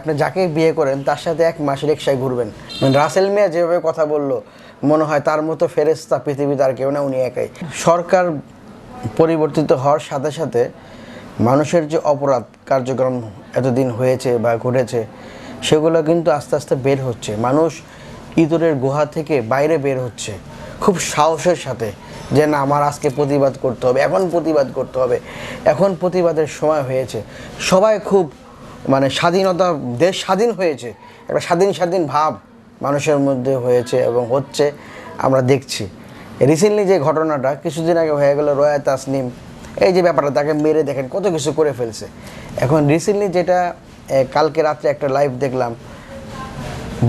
আপনি যাকে বিয়ে করেন, তার সাথে এক মাস রিক্সায় ঘুরবেন। মানে রাসেল মিয়া যেভাবে কথা বলল, মনে হয় তার মতো ফেরেস্তা পৃথিবী তার কেউ না, উনি একাই। সরকার পরিবর্তিত হওয়ার সাথে সাথে মানুষের যে অপরাধ কার্যক্রম এতদিন হয়েছে বা ঘটেছে, সেগুলো কিন্তু আস্তে আস্তে বের হচ্ছে। মানুষ ইঁদুরের গুহা থেকে বাইরে বের হচ্ছে, খুব সাহসের সাথে যে না, আমার আজকে প্রতিবাদ করতে হবে, এখন প্রতিবাদ করতে হবে। এখন প্রতিবাদের সময় হয়েছে। সবাই খুব মানে স্বাধীনতা, দেশ স্বাধীন হয়েছে। একটা স্বাধীন স্বাধীন ভাব মানুষের মধ্যে হয়েছে এবং হচ্ছে আমরা দেখছি। রিসেন্টলি যে ঘটনাটা কিছুদিন আগে হয়ে গেল রয়া তাসনিম, এই যে ব্যাপারটা তাকে মেরে দেখেন, কত কিছু করে ফেলছে। এখন রিসেন্টলি যেটা কালকে রাত্রে একটা লাইভ দেখলাম,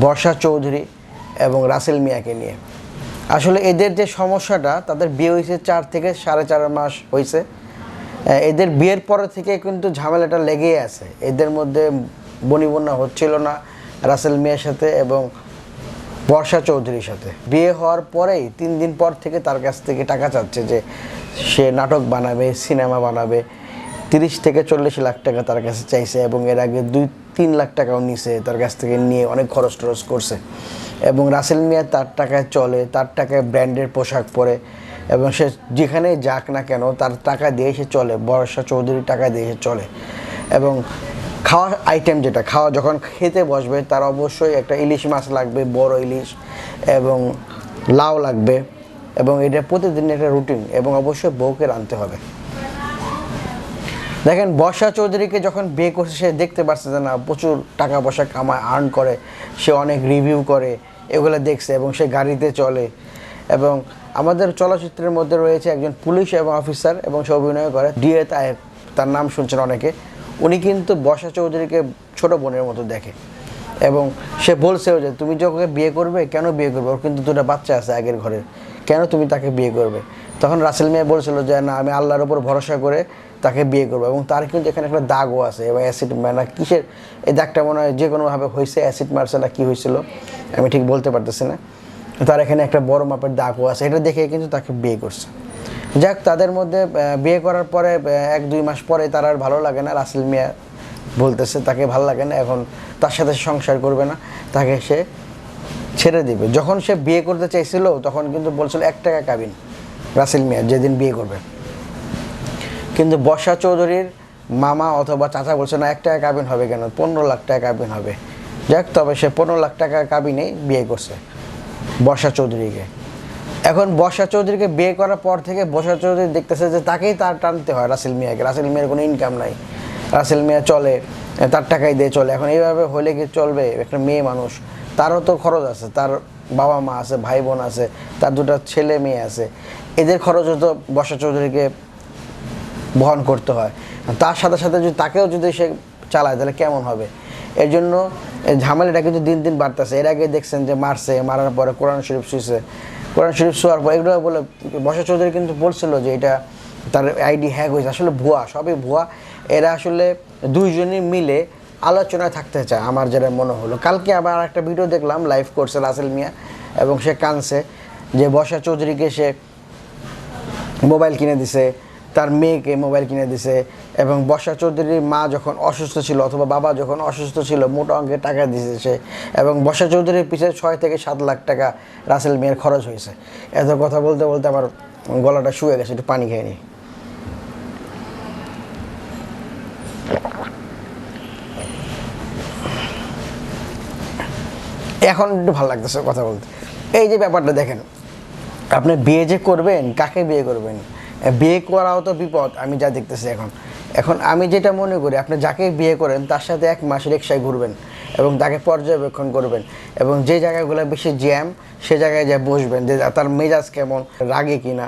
বর্ষা চৌধুরী এবং রাসেল মিয়াকে নিয়ে। আসলে এদের যে সমস্যাটা, তাদের বিয়ে হয়েছে চার থেকে সাড়ে চার মাস হয়েছে। এদের বিয়ের পরে থেকে কিন্তু ঝামেলাটা লেগেই আছে। এদের মধ্যে বনিবন্যা হচ্ছিল না রাসেল মিয়ার সাথে এবং বর্ষা চৌধুরীর সাথে। বিয়ে হওয়ার পরেই তিন দিন পর থেকে তার কাছ থেকে টাকা চাচ্ছে যে সে নাটক বানাবে, সিনেমা বানাবে। তিরিশ থেকে চল্লিশ লাখ টাকা তার কাছে চাইছে এবং এর আগে দুই, তিন লাখ টাকাও নিছে তার কাছ থেকে নিয়ে অনেক খরচ টরচ করছে। এবং রাসেল মিয়া তার টাকায় চলে, তার টাকায় ব্র্যান্ডের পোশাক পরে। এবং সে যেখানে যাক না কেন, তার টাকা দিয়ে সে চলে বর্ষা চৌধুরীর টাকা দিয়ে সে চলে। এবং খাওয়া আইটেম যেটা, খাওয়া যখন খেতে বসবে, তার অবশ্যই একটা ইলিশ মাছ লাগবে, বড় ইলিশ, এবং লাউ লাগবে, এবং এটা প্রতিদিন একটা রুটিন এবং অবশ্যই বউকে রাঁধতে হবে। দেখেন বর্ষা চৌধুরীকে যখন বিয়ে করছে, সে দেখতে পাচ্ছে যে না, প্রচুর টাকা পয়সা কামায় আর্ন করে, সে অনেক রিভিউ করে, এগুলো দেখছে, এবং সে গাড়িতে চলে। এবং আমাদের চলচ্চিত্রের মধ্যে রয়েছে একজন পুলিশ এবং অফিসার এবং সে অভিনয় করে, ডিএ তায়েব তার নাম শুনছেন অনেকে। উনি কিন্তু বর্ষা চৌধুরীকে ছোট বোনের মতো দেখে। এবং সে বলছেও যে, তুমি যখন বিয়ে করবে? কেন বিয়ে করবে? ওর কিন্তু দুটো বাচ্চা আছে আগের ঘরে কেন তুমি তাকে বিয়ে করবে? তখন রাসেল মিয়া বলছিল যে, না, আমি আল্লাহর উপর ভরসা করে তাকে বিয়ে করব। এবং তার কিন্তু এখানে একটা দাগও আছে এবং অ্যাসিড মানে কিসের? এই দাগটা মনে হয় যে কোনোভাবে হয়েছে অ্যাসিড মারছে না কী হয়েছিল আমি ঠিক বলতে পারতেছি না। তার এখানে একটা বড় মাপের দাগও আছে। এটা দেখে কিন্তু তাকে বিয়ে করছে। যাক, তাদের মধ্যে বিয়ে করার পরে এক দুই মাস পরে তার আর ভালো লাগে না। রাসেল মিয়া বলতেছে, তাকে ভালো লাগে না, এখন তার সাথে সংসার করবে না। তাকে সে ছেড়ে দিবে। যখন সে বিয়ে করতে চাইছিল, তখন কিন্তু বলছিল, এক টাকা কাবিন, রাসেল মিয়া, যেদিন বিয়ে করবে। কিন্তু বর্ষা চৌধুরীর মামা অথবা চাচা বলছে, না, এক টাকা কাবিন হবে কেন? পনেরো লাখ টাকা কাবিন হবে। যাক, তবে সে পনেরো লাখ টাকা কাবিনেই বিয়ে করছে। বর্ষা চৌধুরীকে। এখন বর্ষা চৌধুরীকে বিয়ে করার পর থেকে বর্ষা চৌধুরী দেখতেছে যে তাকেই তার টানতে হয় রাসেল মিয়াকে। রাসেল মিয়ার কোনো ইনকাম নাই। রাসেল মিয়া চলে, তার টাকাই দিয়ে চলে। এখন এইভাবে হলে কি চলবে? একটা মেয়ে মানুষ, তারও তো খরচ আছে। তার বাবা মা আছে, ভাই বোন আছে, তার দুটো ছেলে মেয়ে আছে। এদের খরচও তো বর্ষা চৌধুরীকে বহন করতে হয়। তার সাথে সাথে যদি তাকেও যদি সে চালায়, তাহলে কেমন হবে? এর জন্য ঝামেলাটা কিন্তু দিন দিন বাড়তেছে। এর আগে দেখছেন যে মারছে, মারার পরে কোরআন শরীফ শুয়েছে কোরআন শরীফ শোয়ার পর এগুলো বলে বর্ষা চৌধুরী কিন্তু বলছিল যে এটা তার আইডি হ্যাক হয়েছে। আসলে ভুয়া, সবই ভুয়া। এরা আসলে দুইজনই মিলে আলোচনায় থাকতে চায়, আমার যেটা মনে হলো। কালকে আবার একটা ভিডিও দেখলাম, লাইভ করছে রাসেল মিয়া এবং সে কানছে যে বসা চৌধুরীকে সে মোবাইল কিনে দিছে। তার মেয়েকে মোবাইল কিনে দিছে এবং বর্ষা চৌধুরীর মা যখন অসুস্থ ছিল অথবা বাবা যখন অসুস্থ ছিল, মোটা অঙ্কের টাকা দিয়েছে সে এবং বর্ষা চৌধুরীর পিছিয়ে ছয় থেকে সাত লাখ টাকা রাসেল মেয়ের খরচ হয়েছে। এত কথা বলতে বলতে আমার গলাটা শুয়ে গেছে, একটু পানি খেয়ে নিই। এখন একটু ভালো লাগতেছে কথা বলতে। এই যে ব্যাপারটা দেখেন, আপনি বিয়ে যে করবেন, কাকে বিয়ে করবেন? বিয়ে করাও তো বিপদ, আমি যা দেখতেছি এখন। এখন আমি যেটা মনে করি, আপনি যাকে বিয়ে করেন, তার সাথে এক মাস রিক্সায় ঘুরবেন এবং তাকে পর্যবেক্ষণ করবেন এবং যে জায়গাগুলো বেশি জ্যাম, সে জায়গায় যা বসবেন যে তার মেজাজ কেমন, রাগে কিনা,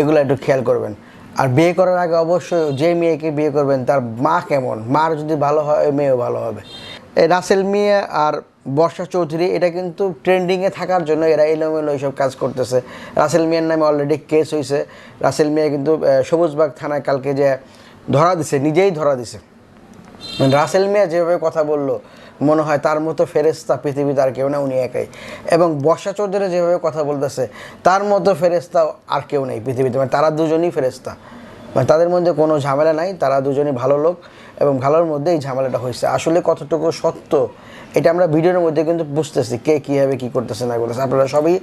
এগুলো একটু খেয়াল করবেন। আর বিয়ে করার আগে অবশ্যই যে মেয়েকে বিয়ে করবেন, তার মা কেমন? মার যদি ভালো হয়, মেয়েও ভালো হবে। এই রাসেল মিয়া আর বর্ষা চৌধুরী, এটা কিন্তু ট্রেন্ডিংয়ে থাকার জন্য এরা এলোমেলো এইসব কাজ করতেছে। রাসেল মিয়ার নামে অলরেডি কেস হয়েছে রাসেল মিয়া কিন্তু সবুজবাগ থানায় কালকে যে ধরা দিছে, নিজেই ধরা দিছে। রাসেল মিয়া যেভাবে কথা বলল, মনে হয় তার মতো ফেরেস্তা পৃথিবীতে আর কেউ না, উনি একাই। এবং বর্ষা চৌধুরী যেভাবে কথা বলতেছে, তার মতো ফেরেস্তা আর কেউ নেই পৃথিবীতে। মানে তারা দুজনই ফেরেস্তা মানে তাদের মধ্যে কোনো ঝামেলা নাই, তারা দুজনই ভালো লোক এবং ভালোর মধ্যে এই ঝামেলাটা হয়েছে। আসলে কতটুকু সত্য, এটা আমরা ভিডিওর মধ্যে কিন্তু বুঝতেছি কে কীভাবে কী করতেছে না করতেছে। আপনারা সবই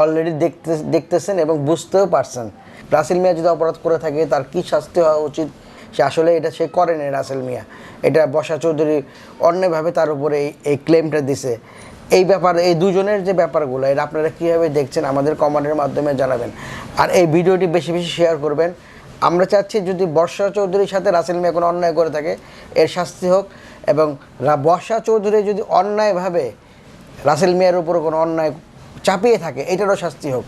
অলরেডি দেখতে, দেখতেছেন এবং বুঝতেও পারছেন। রাসেল মিয়া যদি অপরাধ করে থাকে, তার কী শাস্তি হওয়া উচিত? সে আসলে এটা সে করেনি রাসেল মিয়া। এটা বসা চৌধুরী অন্যভাবে তার উপরে এই এই ক্লেমটা দিছে। এই ব্যাপার, এই দুজনের যে ব্যাপারগুলো, এটা আপনারা কীভাবে দেখছেন আমাদের কমেন্টের মাধ্যমে জানাবেন। আর এই ভিডিওটি বেশি বেশি শেয়ার করবেন। আমরা চাচ্ছি যদি বর্ষা চৌধুরীর সাথে রাসেল মিয়া কোনো অন্যায় করে থাকে, এর শাস্তি হোক এবং বর্ষা চৌধুরী যদি অন্যায়ভাবে রাসেল মিয়ার উপর কোনো অন্যায় চাপিয়ে থাকে, এটারও শাস্তি হোক।